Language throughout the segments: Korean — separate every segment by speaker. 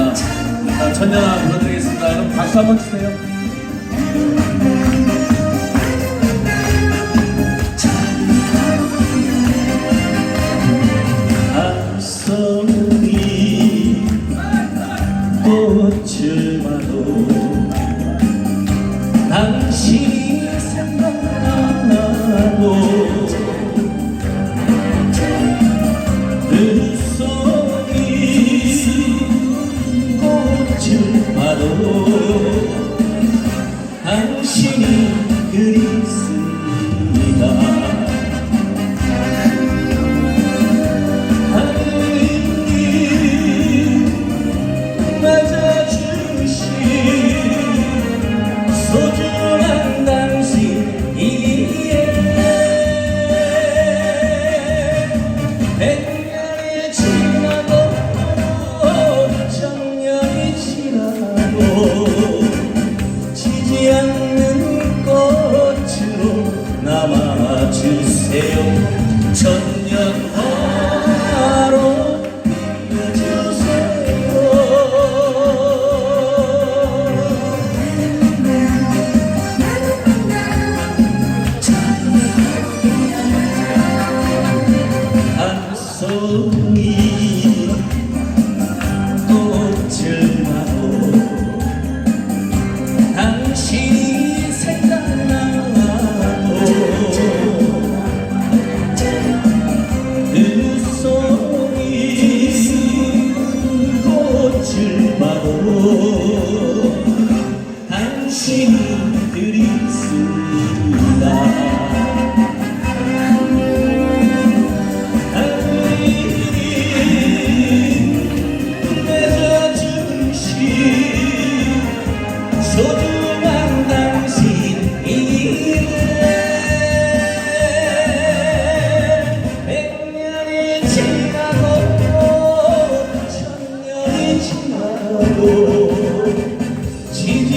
Speaker 1: 아, 아, 천년아 불러드리겠습니다. 여러분 박수 한번 주세요. 한송이 꽃을 봐도 당신이 adoro. chiến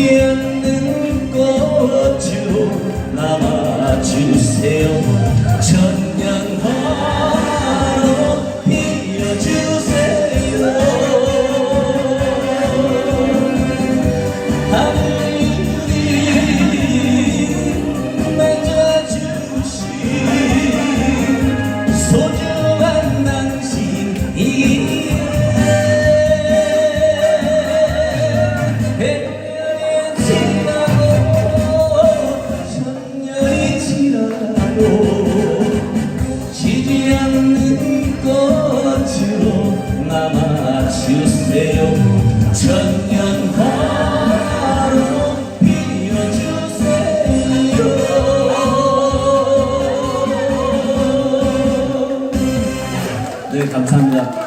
Speaker 1: 보이지 않는 꽃으로 남아주세요. 피는 꽃으로 남아주세요. 천년화로 빌려주세요. 네 감사합니다.